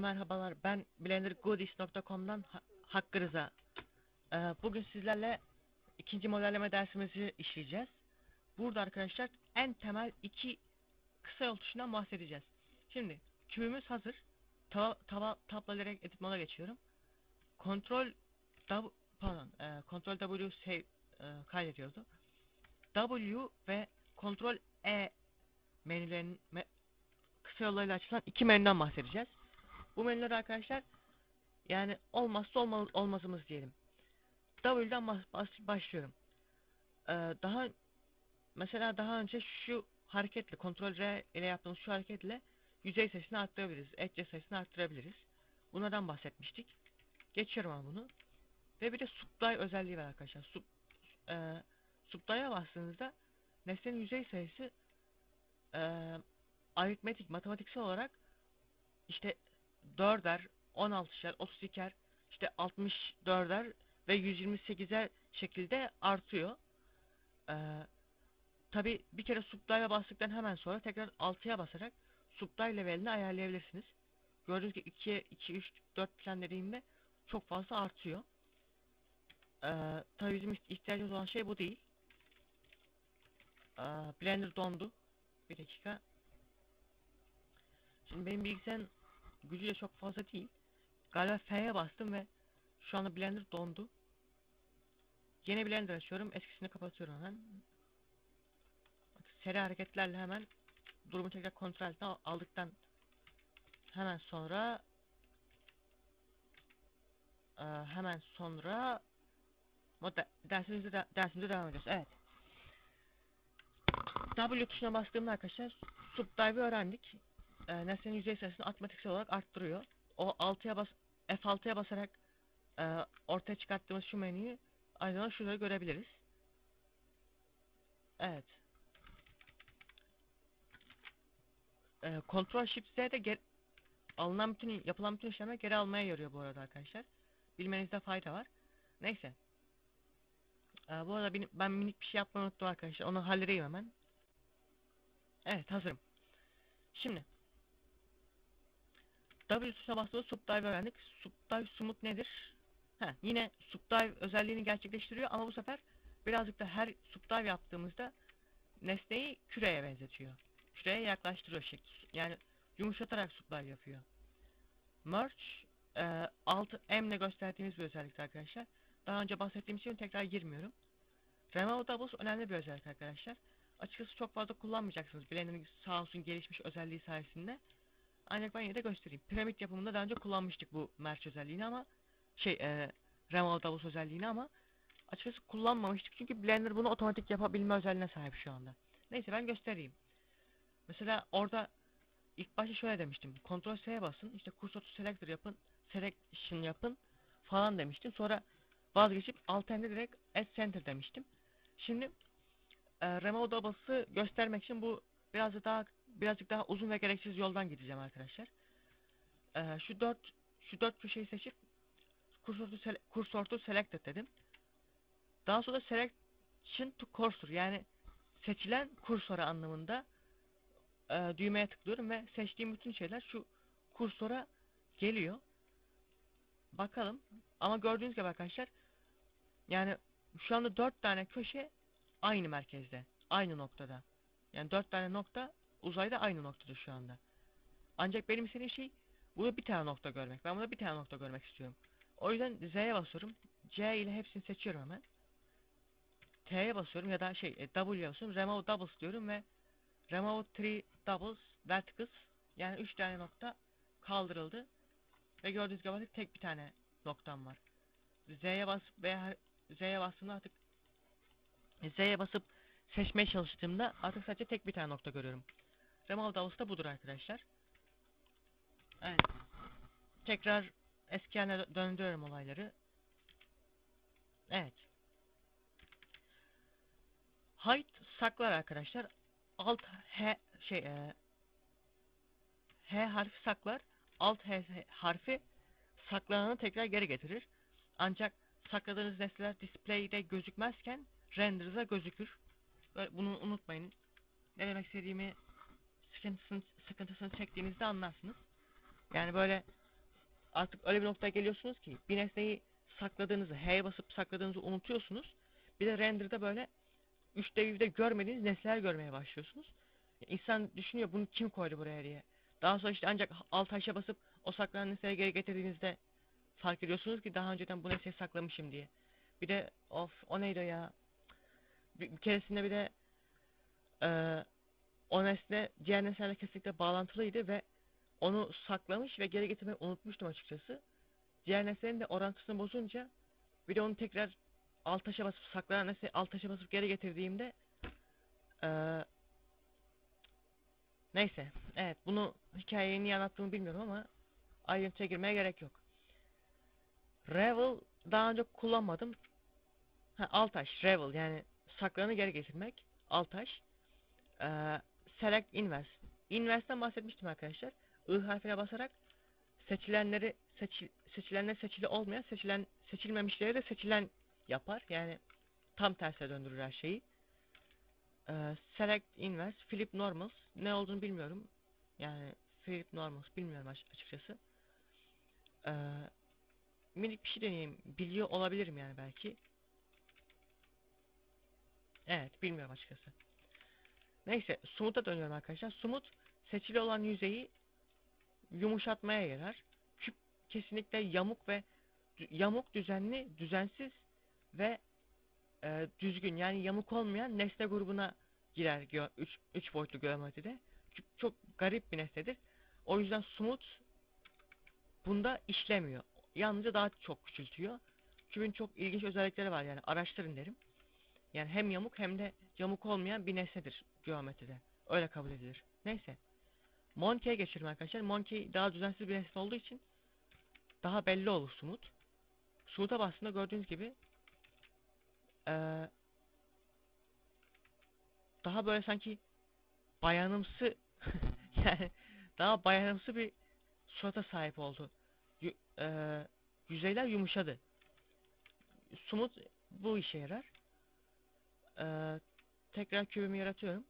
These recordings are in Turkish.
Merhabalar, ben blendergoodies.com'dan Ha- Hakkı Rıza. Ee, bugün sizlerle ikinci modelleme dersimizi işleyeceğiz. Burada arkadaşlar en temel iki kısa yol tuşundan bahsedeceğiz. Şimdi kübümüz hazır. Tava, tava tablayarak edit moda geçiyorum. Kontrol W, pardon, e, Kontrol W save e, kaydediyordu. W ve Kontrol E menülerin me- kısa yollarıyla açılan iki menüden bahsedeceğiz. Bu menüler arkadaşlar yani olmazsa olmaz, olmazımız diyelim. W'den bas, bas- başlıyorum. Ee, daha mesela daha önce şu hareketle Ctrl R ile yaptığımız şu hareketle yüzey sayısını arttırabiliriz. Edge sayısını arttırabiliriz. Bunlardan bahsetmiştik. Geçiyorum ama bunu. Ve bir de subdive özelliği var arkadaşlar. Sub, e, subdive'a bastığınızda nesnenin yüzey sayısı e, aritmetik, matematiksel olarak işte 4'er, 16'şer, 32'er, işte 64'er ve 128'er şekilde artıyor. Ee, Tabi bir kere subdive'a bastıktan hemen sonra tekrar 6'ya basarak subdive levelini ayarlayabilirsiniz. Gördüğünüz gibi 2'ye 2, 3, 4 falan dediğimde çok fazla artıyor. Ee, tabii bizim ihtiyacımız olan şey bu değil. Ee, Blender dondu. Bir dakika. Şimdi benim bilgisayarın gücü de çok fazla değil. Galiba F'ye bastım ve şu anda Blender dondu. Yeni Blender açıyorum. Eskisini kapatıyorum hemen. Seri hareketlerle hemen durumu tekrar kontrol altına al- aldıktan hemen sonra eee, hemen sonra de, dersimize devam edeceğiz. Evet. W tuşuna bastığımda arkadaşlar subdive'ı öğrendik e, nesnenin yüzey sayısını matematiksel olarak arttırıyor. O 6'ya bas F6'ya basarak e, ortaya çıkarttığımız şu menüyü aynı zamanda şurada görebiliriz. Evet. E, Ctrl Shift Z de alınan bütün yapılan bütün işlemleri geri almaya yarıyor bu arada arkadaşlar. Bilmenizde fayda var. Neyse. E, bu arada ben minik bir şey yapmayı unuttum arkadaşlar. Onu halledeyim hemen. Evet hazırım. Şimdi W tuşuna bastığımızda subdive öğrendik. Subdive smooth nedir? Ha, yine subdive özelliğini gerçekleştiriyor ama bu sefer birazcık da her subdive yaptığımızda nesneyi küreye benzetiyor. Küreye yaklaştırıyor şekli. Yani yumuşatarak subdive yapıyor. Merge e, alt M ile gösterdiğimiz bir özellik arkadaşlar. Daha önce bahsettiğim için tekrar girmiyorum. Remove Doubles önemli bir özellik arkadaşlar. Açıkçası çok fazla kullanmayacaksınız. Blender'ın sağ olsun gelişmiş özelliği sayesinde. Ancak ben yine de göstereyim. Piramit yapımında daha önce kullanmıştık bu merch özelliğini ama şey e, Remove Doubles özelliğini ama açıkçası kullanmamıştık çünkü Blender bunu otomatik yapabilme özelliğine sahip şu anda. Neyse ben göstereyim. Mesela orada ilk başta şöyle demiştim. Ctrl S'ye basın. işte Cursor to Selector yapın. Selection yapın falan demiştim. Sonra vazgeçip Alt N'de direkt Add Center demiştim. Şimdi e, Remove Doubles'ı göstermek için bu biraz daha birazcık daha uzun ve gereksiz yoldan gideceğim arkadaşlar. Ee, şu dört şu dört köşeyi seçip cursor to, sele cursor to selected dedim. Daha sonra selection to cursor yani seçilen kursora anlamında e, düğmeye tıklıyorum ve seçtiğim bütün şeyler şu kursora geliyor. Bakalım. Ama gördüğünüz gibi arkadaşlar yani şu anda dört tane köşe aynı merkezde. Aynı noktada. Yani dört tane nokta uzayda aynı noktada şu anda. Ancak benim istediğim şey burada bir tane nokta görmek. Ben burada bir tane nokta görmek istiyorum. O yüzden Z'ye basıyorum. C ile hepsini seçiyorum hemen. T'ye basıyorum ya da şey e, W'ye basıyorum. Remove doubles diyorum ve remove three doubles verticals yani 3 tane nokta kaldırıldı. Ve gördüğünüz gibi artık tek bir tane noktam var. Z'ye bas veya Z'ye bastığımda artık Z'ye basıp seçmeye çalıştığımda artık sadece tek bir tane nokta görüyorum. Remove Doubles da budur arkadaşlar. Evet. Tekrar eski haline dö- döndürüyorum olayları. Evet. Height saklar arkadaşlar. Alt H şey e, H harfi saklar. Alt H harfi saklananı tekrar geri getirir. Ancak sakladığınız nesneler display'de gözükmezken render'da gözükür. Bunu unutmayın. Ne demek istediğimi sıkıntısını, sıkıntısını çektiğinizde anlarsınız. Yani böyle artık öyle bir noktaya geliyorsunuz ki bir nesneyi sakladığınızı, H'ye basıp sakladığınızı unutuyorsunuz. Bir de render'da böyle 3D view'de görmediğiniz nesneler görmeye başlıyorsunuz. İnsan düşünüyor bunu kim koydu buraya diye. Daha sonra işte ancak alt taşa basıp o saklanan nesneyi geri getirdiğinizde fark ediyorsunuz ki daha önceden bu nesneyi saklamışım diye. Bir de of o neydi ya? Bir, bir keresinde bir de eee o nesne diğer nesnelerle kesinlikle bağlantılıydı ve onu saklamış ve geri getirmeyi unutmuştum açıkçası. Diğer nesnenin de orantısını bozunca bir de onu tekrar alt taşa basıp saklanan nesneyi alt taşa basıp geri getirdiğimde eee neyse evet bunu hikayeyi niye anlattığımı bilmiyorum ama ayrıntıya girmeye gerek yok. Revel daha önce kullanmadım. Ha, Altaş, Revel yani saklanı geri getirmek. Altaş. Ee, select inverse. Inverse'den bahsetmiştim arkadaşlar. I harfine basarak seçilenleri seçil, seçilenler seçili olmayan, seçilen seçilmemişleri de seçilen yapar. Yani tam tersine döndürür her şeyi. Ee, select inverse, flip normals. Ne olduğunu bilmiyorum. Yani flip normals bilmiyorum aç- açıkçası. Ee, minik bir şey deneyeyim. Biliyor olabilirim yani belki. Evet, bilmiyorum açıkçası. Neyse, Smooth'a dönüyorum arkadaşlar. Smooth, seçili olan yüzeyi yumuşatmaya yarar. Küp kesinlikle yamuk ve yamuk, düzenli, düzensiz ve e, düzgün yani yamuk olmayan nesne grubuna girer 3 3 boyutlu geometride. Küp çok garip bir nesnedir. O yüzden Smooth bunda işlemiyor. Yalnızca daha çok küçültüyor. Kübün çok ilginç özellikleri var yani araştırın derim. Yani hem yamuk hem de yamuk olmayan bir nesnedir geometride. Öyle kabul edilir. Neyse. Monkey'e geçelim arkadaşlar. Monkey daha düzensiz bir nesne olduğu için daha belli olur Smooth. Smooth'a bastığında gördüğünüz gibi eee, daha böyle sanki bayanımsı yani daha bayanımsı bir surata sahip oldu. Yu- eee, yüzeyler yumuşadı. Smooth bu işe yarar. Eee, tekrar kübümü yaratıyorum.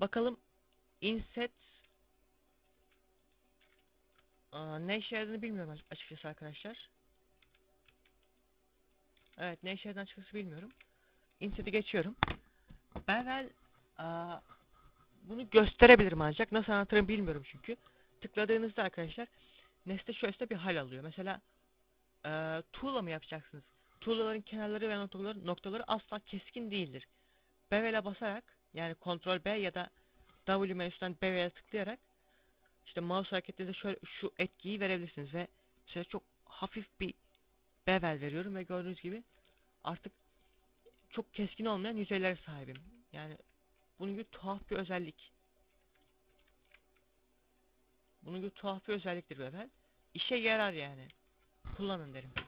Bakalım inset Aa, ne işe yaradığını bilmiyorum aç- açıkçası arkadaşlar. Evet ne işe yaradığını açıkçası bilmiyorum. Inset'i geçiyorum. Bevel bunu gösterebilirim ancak nasıl anlatırım bilmiyorum çünkü. Tıkladığınızda arkadaşlar nesne şöyle bir hal alıyor. Mesela eee tuğla mı yapacaksınız? Tuğlaların kenarları ve noktaları, noktaları asla keskin değildir. Bevel'e basarak yani Ctrl B ya da W menüsünden Bevel'e tıklayarak işte mouse hareketlerinde şöyle şu etkiyi verebilirsiniz ve size çok hafif bir bevel veriyorum ve gördüğünüz gibi artık çok keskin olmayan yüzeylere sahibim. Yani bunun gibi tuhaf bir özellik. Bunun gibi tuhaf bir özelliktir bevel. İşe yarar yani. Kullanın derim.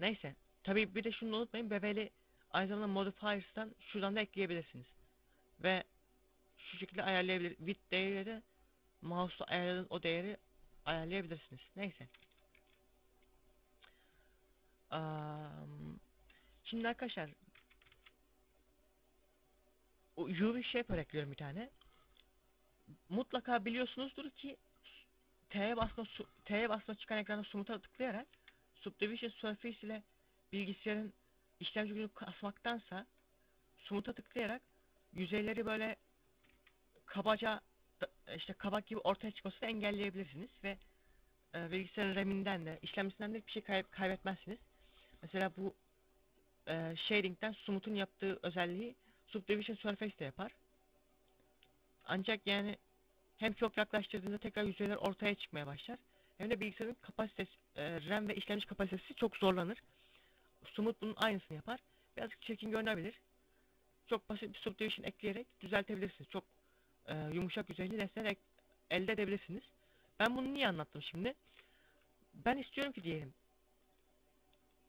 Neyse. Tabii bir de şunu unutmayın. Beveli aynı zamanda modifiers'tan şuradan da ekleyebilirsiniz. Ve şu şekilde ayarlayabilir. Width değeri de mouse'la ayarladığınız o değeri ayarlayabilirsiniz. Neyse. Am, şimdi arkadaşlar o UV shaper ekliyorum bir tane. Mutlaka biliyorsunuzdur ki T'ye basma T'ye basma çıkan ekranda Smooth'a tıklayarak Subdivision Surface ile bilgisayarın işlemci gücünü kasmaktansa Smooth'a tıklayarak yüzeyleri böyle kabaca işte kabak gibi ortaya çıkmasını engelleyebilirsiniz ve e, bilgisayarın RAM'inden de işlemcisinden de bir şey kay- kaybetmezsiniz. Mesela bu e, shading'den Smooth'un yaptığı özelliği Subdivision Surface de yapar. Ancak yani hem çok yaklaştırdığında tekrar yüzeyler ortaya çıkmaya başlar. Hem de bilgisayarın kapasitesi, e, RAM ve işlemci kapasitesi çok zorlanır. Smooth bunun aynısını yapar. Birazcık çirkin görünebilir. Çok basit bir subdivision ekleyerek düzeltebilirsiniz. Çok e, yumuşak yüzeyli nesneler elde edebilirsiniz. Ben bunu niye anlattım şimdi? Ben istiyorum ki diyelim.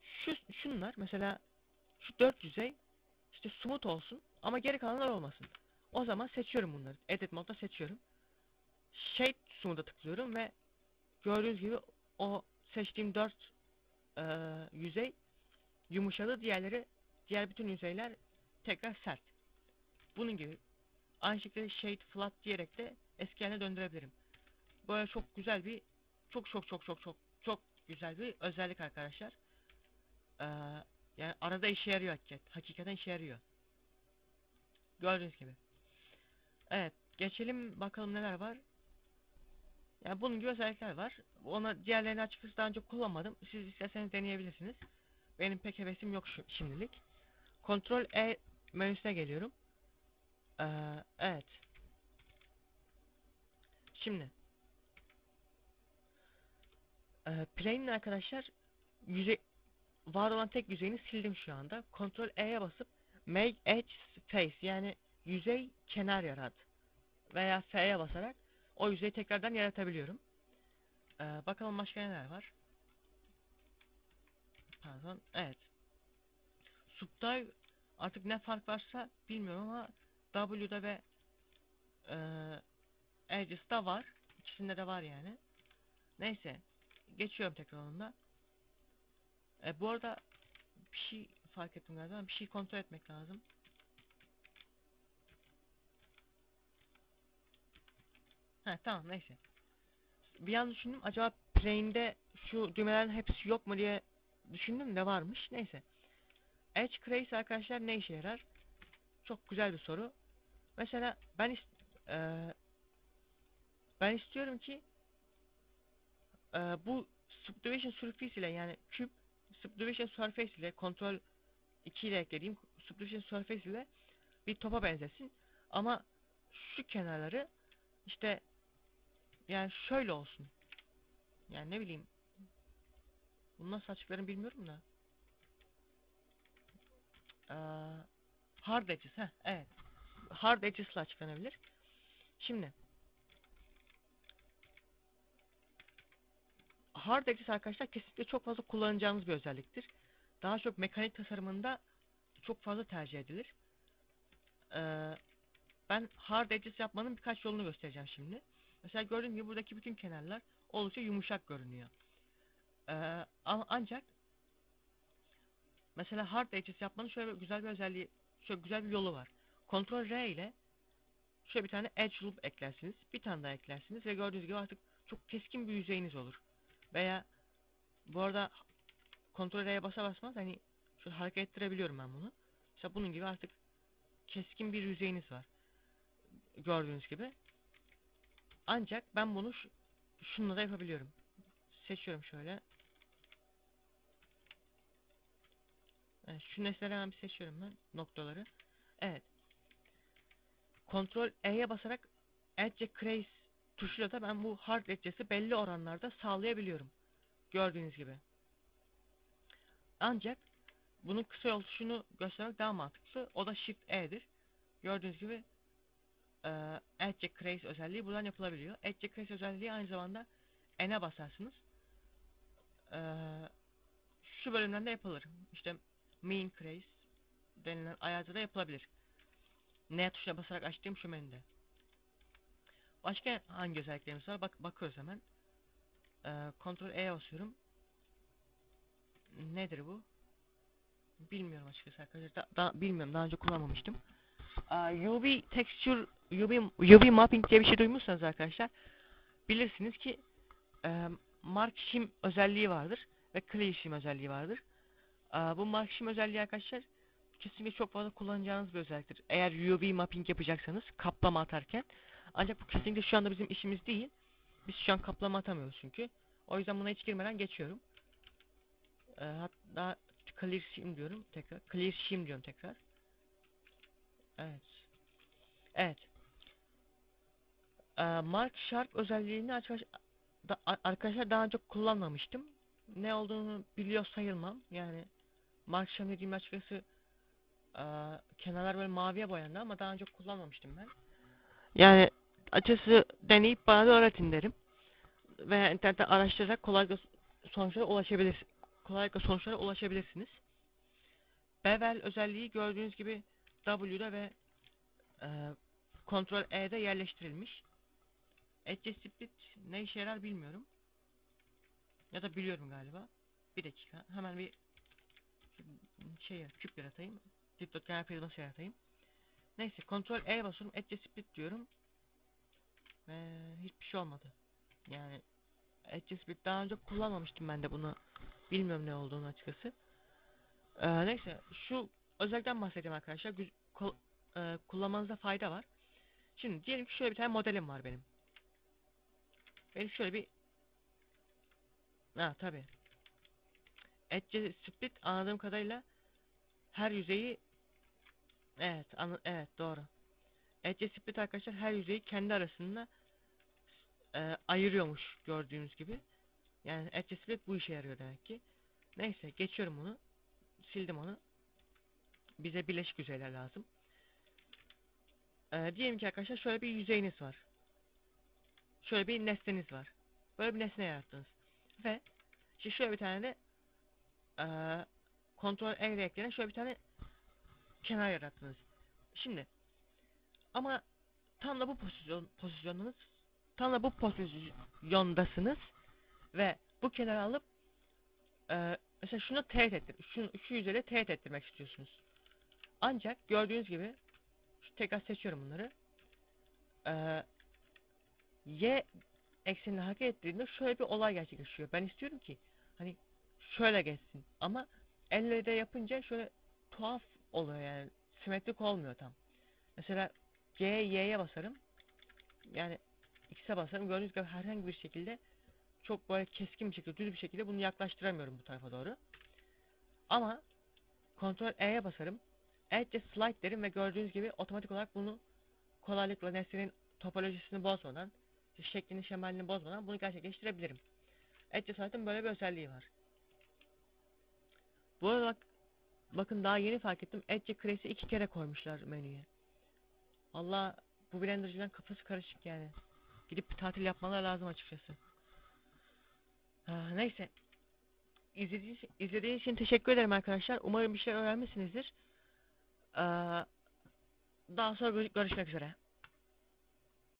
Şu şunlar mesela şu dört yüzey işte smooth olsun ama geri kalanlar olmasın. O zaman seçiyorum bunları. Edit modda seçiyorum. Shade smooth'a tıklıyorum ve gördüğünüz gibi o seçtiğim dört e, yüzey yumuşadı. Diğerleri diğer bütün yüzeyler tekrar sert. Bunun gibi aynı şekilde shade flat diyerek de eski haline döndürebilirim. Böyle çok güzel bir çok çok çok çok çok çok güzel bir özellik arkadaşlar. Ee, yani arada işe yarıyor hakikaten. Hakikaten işe yarıyor. Gördüğünüz gibi. Evet, geçelim bakalım neler var. Yani bunun gibi özellikler var. Ona diğerlerini açıkçası daha önce kullanmadım. Siz isterseniz deneyebilirsiniz. Benim pek hevesim yok şimdilik. Kontrol E menüsüne geliyorum. Ee, evet. Şimdi. Ee, plane'in arkadaşlar yüzey var olan tek yüzeyini sildim şu anda. Kontrol E'ye basıp Make Edge Face yani yüzey kenar yarat veya F'ye basarak o yüzeyi tekrardan yaratabiliyorum. Ee, bakalım başka neler var. Pardon. Evet. Subdive artık ne fark varsa bilmiyorum ama W'da ve e, Edges'da var. İkisinde de var yani. Neyse. Geçiyorum tekrar onunla. E, bu arada bir şey fark ettim galiba. Bir şey kontrol etmek lazım. Ha tamam neyse. Bir an düşündüm acaba plane'de şu düğmelerin hepsi yok mu diye düşündüm de varmış. Neyse. Edge Trace arkadaşlar ne işe yarar? Çok güzel bir soru. Mesela ben is eee, ben istiyorum ki eee, bu subdivision surface ile yani küp subdivision surface ile kontrol 2 ile eklediğim subdivision surface ile bir topa benzesin. Ama şu kenarları işte yani şöyle olsun. Yani ne bileyim. Bunu nasıl açıklarım bilmiyorum da. Eee, hard edges. Heh, evet. Hard edges ile açıklanabilir. Şimdi. Hard edges arkadaşlar kesinlikle çok fazla kullanacağınız bir özelliktir. Daha çok mekanik tasarımında çok fazla tercih edilir. Eee, ben hard edges yapmanın birkaç yolunu göstereceğim şimdi. Mesela gördüğünüz gibi buradaki bütün kenarlar oldukça yumuşak görünüyor. Ee, ancak mesela hard edges yapmanın şöyle güzel bir özelliği, şöyle güzel bir yolu var. Ctrl R ile şöyle bir tane edge loop eklersiniz. Bir tane daha eklersiniz ve gördüğünüz gibi artık çok keskin bir yüzeyiniz olur. Veya bu arada Ctrl R'ye basa basmaz hani şöyle hareket ettirebiliyorum ben bunu. Mesela bunun gibi artık keskin bir yüzeyiniz var. Gördüğünüz gibi. Ancak ben bunu şu, şununla da yapabiliyorum. Seçiyorum şöyle. Evet, şu nesneleri hemen bir seçiyorum ben. Noktaları. Evet. Kontrol E'ye basarak Edge Crease tuşuyla da ben bu hard edge'si belli oranlarda sağlayabiliyorum. Gördüğünüz gibi. Ancak bunun kısa yol tuşunu göstermek daha mantıklı. O da Shift E'dir. Gördüğünüz gibi e, Edge Crease özelliği buradan yapılabiliyor. Edge Crease özelliği aynı zamanda N'e basarsınız. E, şu bölümden de yapılır. İşte Mean Crease denilen ayarda da yapılabilir. N tuşuna basarak açtığım şu menüde. Başka hangi özelliklerimiz var? Bak bakıyoruz hemen. E, Ctrl E'ye basıyorum. Nedir bu? Bilmiyorum açıkçası arkadaşlar. Da, da- bilmiyorum. Daha önce kullanmamıştım. UV texture, UV, UV mapping diye bir şey duymuşsanız arkadaşlar bilirsiniz ki e, mark shim özelliği vardır ve clear shim özelliği vardır. Aa, bu mark shim özelliği arkadaşlar kesinlikle çok fazla kullanacağınız bir özelliktir. Eğer UV mapping yapacaksanız kaplama atarken. Ancak bu kesinlikle şu anda bizim işimiz değil. Biz şu an kaplama atamıyoruz çünkü. O yüzden buna hiç girmeden geçiyorum. Ee, hatta clear shim diyorum tekrar. Clear shim diyorum tekrar. Evet. Evet. Ee, Mark Sharp özelliğini arkadaşlar daha önce kullanmamıştım. Ne olduğunu biliyor sayılmam. Yani Mark Sharp dediğim açıkçası eee, kenarlar böyle maviye boyandı ama daha önce kullanmamıştım ben. Yani açıkçası deneyip bana da öğretin derim. Veya internette araştırarak kolaylıkla sonuçlara ulaşabilir kolaylıkla sonuçlara ulaşabilirsiniz. Bevel özelliği gördüğünüz gibi W'da ve e, Ctrl E'de yerleştirilmiş. Edge Split ne işe yarar bilmiyorum. Ya da biliyorum galiba. Bir dakika. Hemen bir şey küp yaratayım. Dikdörtgen prizması yaratayım. Neyse Ctrl E basıyorum. Edge Split diyorum. Ve hiçbir şey olmadı. Yani Edge Split daha önce kullanmamıştım ben de bunu. Bilmiyorum ne olduğunu açıkçası. Ee, neyse şu özellikten bahsedeyim arkadaşlar. Güz- e, kullanmanıza fayda var. Şimdi diyelim ki şöyle bir tane modelim var benim. Benim şöyle bir Ha tabi. Edge Split anladığım kadarıyla her yüzeyi Evet, evet doğru. Edge Split arkadaşlar her yüzeyi kendi arasında e, ayırıyormuş gördüğünüz gibi. Yani Edge Split bu işe yarıyor demek ki. Neyse geçiyorum bunu. Sildim onu. Bize bileşik yüzeyler lazım. E, diyelim ki arkadaşlar şöyle bir yüzeyiniz var. Şöyle bir nesneniz var. Böyle bir nesne yarattınız. Ve işte şöyle bir tane de e, kontrol E ile eklenen şöyle bir tane kenar yarattınız. Şimdi ama tam da bu pozisyon pozisyonunuz tam da bu pozisyondasınız ve bu kenarı alıp e, mesela şunu teğet ettir, şunu, şu yüzeyle teğet ettirmek istiyorsunuz. Ancak gördüğünüz gibi tekrar seçiyorum bunları. E, y eksenine hareket ettiğinde şöyle bir olay gerçekleşiyor. Ben istiyorum ki hani şöyle geçsin ama elle de yapınca şöyle tuhaf oluyor yani simetrik olmuyor tam. Mesela G, Y'ye basarım. Yani X'e basarım. Gördüğünüz gibi herhangi bir şekilde çok böyle keskin bir şekilde, düz bir şekilde bunu yaklaştıramıyorum bu tarafa doğru. Ama Ctrl E'ye basarım. Edge slide derim ve gördüğünüz gibi otomatik olarak bunu kolaylıkla nesnenin topolojisini bozmadan, şeklini, şemalini bozmadan bunu gerçekleştirebilirim. Edge slide'ın böyle bir özelliği var. Bu arada bak, bakın daha yeni fark ettim. Edge Crase'i iki kere koymuşlar menüye. Allah bu blendercıların kafası karışık yani. Gidip bir tatil yapmaları lazım açıkçası. Ha, neyse. İzlediğiniz, izlediğiniz için teşekkür ederim arkadaşlar. Umarım bir şey öğrenmişsinizdir. Ee, daha sonra gör- görüşmek üzere.